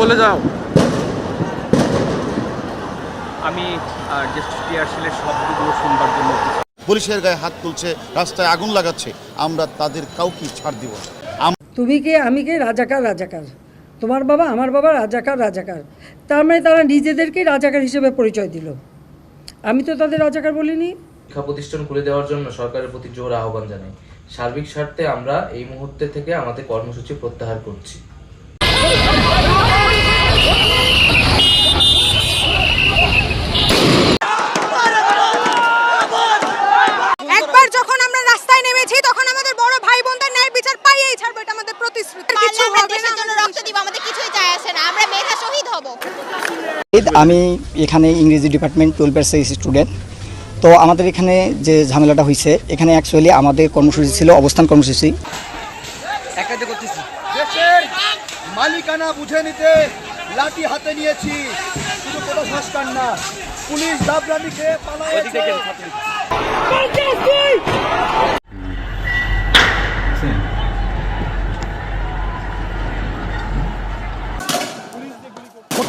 বলে যাও। আমি টিয়ারশেলের শব্দগুলো শুনবার জন্য পুলিশের গায়ে হাত তুলছে রাস্তায় আগুন লাগাচ্ছে আমরা তাদের কাউকে ছাড় দিব তুমি কে? আমি কে? রাজাকার রাজাকার। তোমার বাবা আমার বাবা রাজাকার রাজাকার। তার মানে তারা নিজেদেরকেই রাজাকার হিসেবে পরিচয় দিল। আমি তো তাদের রাজাকার বলিনি। শিক্ষা প্রতিষ্ঠান খুলে দেওয়ার জন্য সরকারের প্রতি জোর আহ্বান জানাই। সার্বিক স্বার্থে আমরা এই মুহূর্তে থেকে আমাদের কর্মসূচি প্রত্যাহার করছি একবার যখন আমরা রাস্তায় নেমেছি তখন আমাদের বড় ভাই বোনদের ন্যায় বিচার পাইয়েই ছাড়বো এটা আমাদের প্রতিশ্রুতি কিছু আমরা হবে না দেশের জন্য রক্ত দিব আমাদের কিছুই যায় আসে না আমরা আমি এখানে ইংরেজি ডিপার্টমেন্ট টুয়েলভ ইয়ার্সের স্টুডেন্ট। তো আমাদের এখানে যে ঝামেলাটা হয়েছে এখানে অ্যাকচুয়ালি আমাদের কর্মসূচি ছিল অবস্থান কর্মসূচি। দেশের মালিকানা বুঝে নিতে লাঠি হাতে নিয়েছি। শুধু কোনো সংস্কার না পুলিশ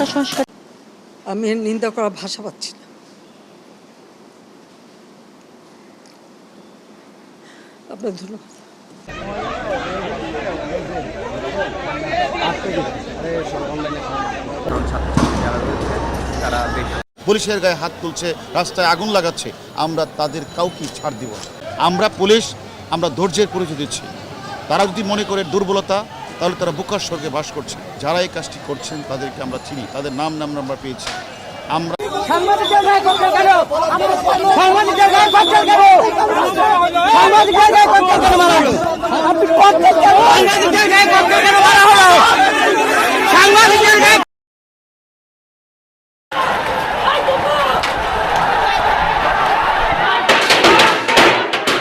দাবরানিকে পালাইছে আমি নিন্দা করার ভাষা পাচ্ছি না। আপনার ধন্যবাদ। পুলিশের গায়ে হাত তুলছে রাস্তায় আগুন লাগাচ্ছে আমরা তাদের কাউকে ছাড় দিব আমরা পুলিশ আমরা ধৈর্যের পরিচয় দিচ্ছি। তারা যদি মনে করে দুর্বলতা তাহলে তারা বোকার স্বর্গে বাস করছে। যারা এই কাজটি করছেন তাদেরকে আমরা চিনি। তাদের নাম নাম আমরা পেয়েছি। আমরা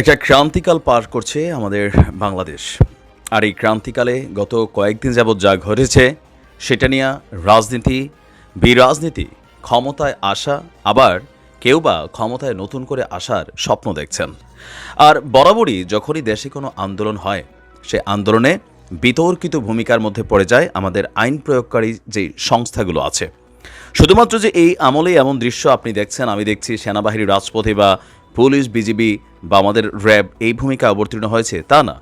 একটা ক্রান্তিকাল পার করছে আমাদের বাংলাদেশ। আর এই ক্রান্তিকালে গত কয়েকদিন যাবৎ যা ঘটেছে, সেটা নিয়ে রাজনীতি, বিরাজনীতি, ক্ষমতায় আসা, আবার কেউ বা ক্ষমতায় নতুন করে আসার স্বপ্ন দেখছেন। আর বরাবরই যখনই দেশে কোনো আন্দোলন হয়, সে আন্দোলনে বিতর্কিত ভূমিকার মধ্যে পড়ে যায় আমাদের আইন প্রয়োগকারী যে সংস্থাগুলো আছে। শুধুমাত্র যে এই আমলেই এমন দৃশ্য আপনি দেখছেন, আমি দেখছি সেনাবাহিনী, রাজপথে বা পুলিশ, বিজিবি বা আমাদের র্যাব এই ভূমিকা অবতীর্ণ হয়েছে তা না।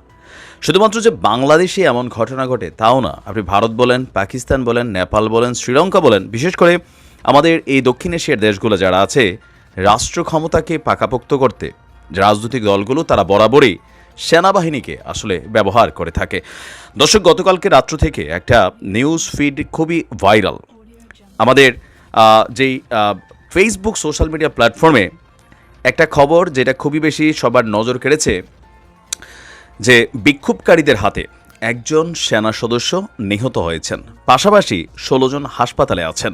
শুধুমাত্র যে বাংলাদেশে এমন ঘটনা ঘটে তাও না। আপনি ভারত বলেন, পাকিস্তান বলেন, নেপাল বলেন, শ্রীলঙ্কা বলেন, বিশেষ করে আমাদের এই দক্ষিণ এশিয়ার দেশগুলো যারা আছে, রাষ্ট্র ক্ষমতাকে পাকাপোক্ত করতে রাজনৈতিক দলগুলো তারা বরাবরই সেনাবাহিনীকে আসলে ব্যবহার করে থাকে। দর্শক, গতকালকে রাত্র থেকে একটা নিউজ ফিড খুবই ভাইরাল আমাদের যেই ফেসবুক সোশ্যাল মিডিয়া প্ল্যাটফর্মে একটা খবর যেটা খুবই বেশি সবার নজর কেড়েছে, যে বিক্ষোভকারীদের হাতে একজন সেনা সদস্য নিহত হয়েছেন। পাশাপাশি ষোলো জন হাসপাতালে আছেন।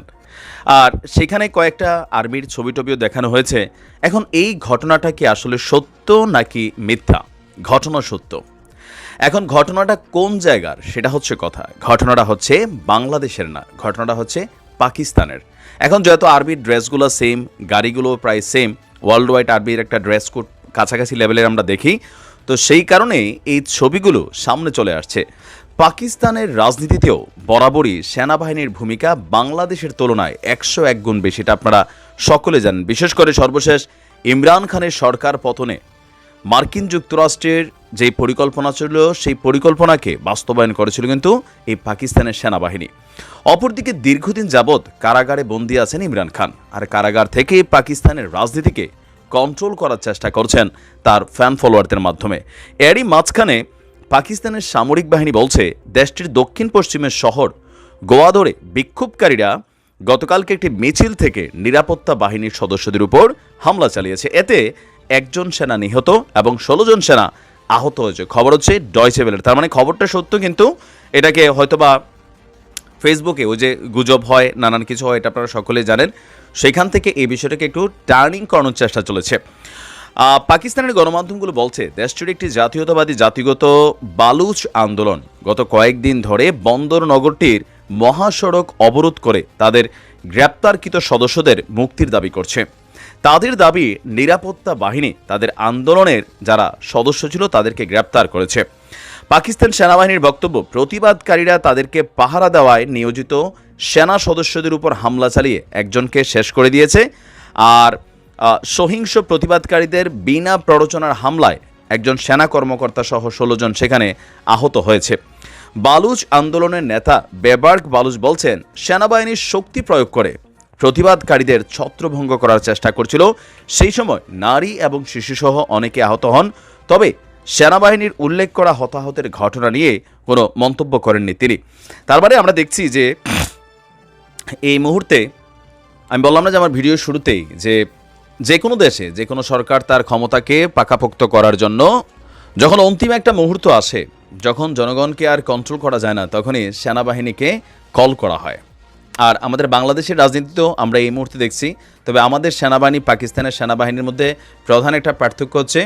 আর সেখানে কয়েকটা আর্মির ছবি টবিও দেখানো হয়েছে। এখন এই ঘটনাটা কি আসলে সত্য নাকি মিথ্যা? ঘটনা সত্য। এখন ঘটনাটা কোন জায়গার সেটা হচ্ছে কথা। ঘটনাটা হচ্ছে বাংলাদেশের না, ঘটনাটা হচ্ছে পাকিস্তানের। এখন যেহেতু আর্মির ড্রেসগুলো সেম গাড়িগুলো প্রায় সেম ওয়ার্ল্ড ওয়াইড আরবির একটা ড্রেস কোড কাছাকাছি লেভেলের আমরা দেখি। তো সেই কারণেই এই ছবিগুলো সামনে চলে আসছে। পাকিস্তানের রাজনীতিতেও বরাবরই সেনাবাহিনীর ভূমিকা বাংলাদেশের তুলনায় একশো এক গুণ বেশি। এটা আপনারা সকলে জানেন। বিশেষ করে সর্বশেষ ইমরান খানের সরকার পতনে মার্কিন যুক্তরাষ্ট্রের যে পরিকল্পনা ছিল, সেই পরিকল্পনাকে বাস্তবায়ন করেছিল কিন্তু এই পাকিস্তানের সেনাবাহিনী। অপরদিকে দীর্ঘদিন যাবৎ কারাগারে বন্দী আছেন ইমরান খান, আর কারাগার থেকে পাকিস্তানের রাজনীতিকে কন্ট্রোল করার চেষ্টা করছেন তার ফ্যান ফলোয়ারদের মাধ্যমে। এরই মাঝখানে পাকিস্তানের সামরিক বাহিনী বলছে, দেশটির দক্ষিণ পশ্চিমের শহর গোয়াদরে বিক্ষোভকারীরা গতকালকে একটি মিছিল থেকে নিরাপত্তা বাহিনীর সদস্যদের উপর হামলা চালিয়েছে। এতে একজন সেনা নিহত এবং ষোলো জন সেনা আহত হয়েছে। খবর হচ্ছে ডয়চেবেলের তার মানে খবরটা সত্য, কিন্তু এটাকে হয়তোবা ফেসবুকে, ওই যে গুজব হয়, নানান কিছু হয়, এটা আপনারা সকলে জানেন। সেখান থেকে এই বিষয়টাকে একটু টার্নিং করানোর চেষ্টা চলেছে। পাকিস্তানের গণমাধ্যমগুলো বলছে দেশটির একটি জাতীয়তাবাদী জাতিগত বালুচ আন্দোলন গত কয়েকদিন ধরে বন্দর নগরটির মহাসড়ক অবরোধ করে তাদের গ্রেপ্তারকৃত সদস্যদের মুক্তির দাবি করছে। তাদের দাবি নিরাপত্তা বাহিনী, তাদের আন্দোলনের যারা সদস্য ছিল, তাদেরকে গ্রেপ্তার করেছে। পাকিস্তান সেনাবাহিনীর বক্তব্য, প্রতিবাদকারীরা তাদেরকে পাহারা দেওয়ায় নিয়োজিত সেনা সদস্যদের উপর হামলা চালিয়ে একজনকে শেষ করে দিয়েছে। আর সহিংস প্রতিবাদকারীদের বিনা প্ররোচনার হামলায় একজন সেনা কর্মকর্তা সহ ষোলো জন সেখানে আহত হয়েছে। বালুচ আন্দোলনের নেতা বেবার্গ বালুচ বলছেন সেনাবাহিনীর শক্তি প্রয়োগ করে প্রতিবাদকারীদের ছত্রভঙ্গ করার চেষ্টা করছিল। সেই সময় নারী এবং শিশুসহ অনেকে আহত হন। তবে সেনাবাহিনীর উল্লেখ করা হতাহতের ঘটনা নিয়ে কোনো মন্তব্য করেননি তিনি। তার মানে আমরা দেখছি যে এই মুহূর্তে আমি বললাম না যে আমার ভিডিও শুরুতেই যে যে কোনো দেশে, যে কোনো সরকার তার ক্ষমতাকে পাকাপোক্ত করার জন্য যখন অন্তিম একটা মুহূর্ত আসে, যখন জনগণকে আর কন্ট্রোল করা যায় না, তখনই সেনাবাহিনীকে কল করা হয়। আর আমাদের বাংলাদেশের রাজনীতিতেও আমরা এই মুহূর্তে দেখছি, তবে আমাদের সেনাবাহিনী, পাকিস্তানের সেনাবাহিনীর মধ্যে প্রধান একটা পার্থক্য হচ্ছে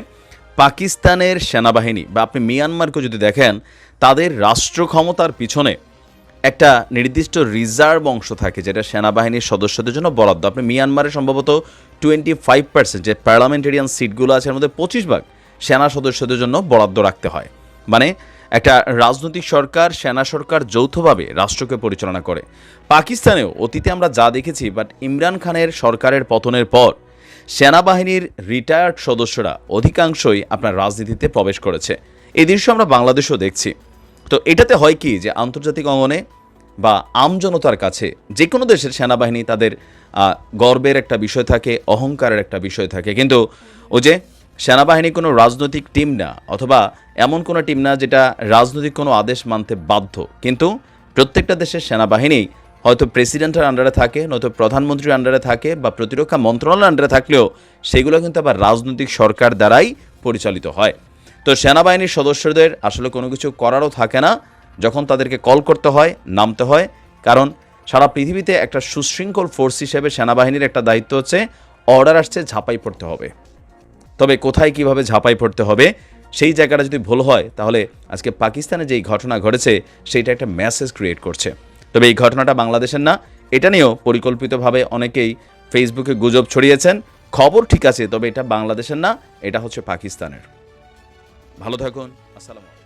পাকিস্তানের সেনাবাহিনী বা আপনি মিয়ানমারকে যদি দেখেন, তাদের রাষ্ট্র ক্ষমতার পিছনে একটা নির্দিষ্ট রিজার্ভ অংশ থাকে যেটা সেনাবাহিনীর সদস্যদের জন্য বরাদ্দ। আপনি মিয়ানমারে সম্ভবত টোয়েন্টি ফাইভ পার্সেন্ট যে পার্লামেন্টেরিয়ান সিটগুলো আছে, এর মধ্যে পঁচিশ ভাগ সেনা সদস্যদের জন্য বরাদ্দ রাখতে হয়। মানে একটা রাজনৈতিক সরকার, সেনা সরকার যৌথভাবে রাষ্ট্রকে পরিচালনা করে। পাকিস্তানেও অতীতে আমরা যা দেখেছি বাট ইমরান খানের সরকারের পতনের পর সেনাবাহিনীর রিটায়ার্ড সদস্যরা অধিকাংশই আপনার রাজনীতিতে প্রবেশ করেছে। এই দৃশ্য আমরা বাংলাদেশেও দেখছি। তো এটাতে হয় কি যে আন্তর্জাতিক অঙ্গনে বা আমজনতার কাছে যে কোনো দেশের সেনাবাহিনী তাদের গর্বের একটা বিষয় থাকে, অহংকারের একটা বিষয় থাকে। কিন্তু ও যে সেনাবাহিনী কোনো রাজনৈতিক টিম না, অথবা এমন কোনো টিম না যেটা রাজনৈতিক কোনো আদেশ মানতে বাধ্য। কিন্তু প্রত্যেকটা দেশের সেনাবাহিনী হয়তো প্রেসিডেন্টের আন্ডারে থাকে, নয়তো প্রধানমন্ত্রীর আন্ডারে থাকে বা প্রতিরক্ষা মন্ত্রণালয়ের আন্ডারে থাকলেও সেগুলো কিন্তু আবার রাজনৈতিক সরকার দ্বারাই পরিচালিত হয়। তো সেনাবাহিনীর সদস্যদের আসলে কোনো কিছু করারও থাকে না। যখন তাদেরকে কল করতে হয়, নামতে হয়, কারণ সারা পৃথিবীতে একটা সুশৃঙ্খল ফোর্স হিসেবে সেনাবাহিনীর একটা দায়িত্ব হচ্ছে, অর্ডার আসছে, ঝাঁপাই পড়তে হবে। তবে কোথায় কীভাবে ঝাঁপাই পড়তে হবে, সেই জায়গাটা যদি ভুল হয়, তাহলে আজকে পাকিস্তানে যেই ঘটনা ঘটেছে, সেইটা একটা মেসেজ ক্রিয়েট করছে। তবে এই ঘটনাটা বাংলাদেশের না। এটা নিয়েও পরিকল্পিতভাবে অনেকেই ফেসবুকে গুজব ছড়িয়েছেন। খবর ঠিক আছে, তবে এটা বাংলাদেশের না, এটা হচ্ছে পাকিস্তানের। ভালো থাকুন, আসসালামু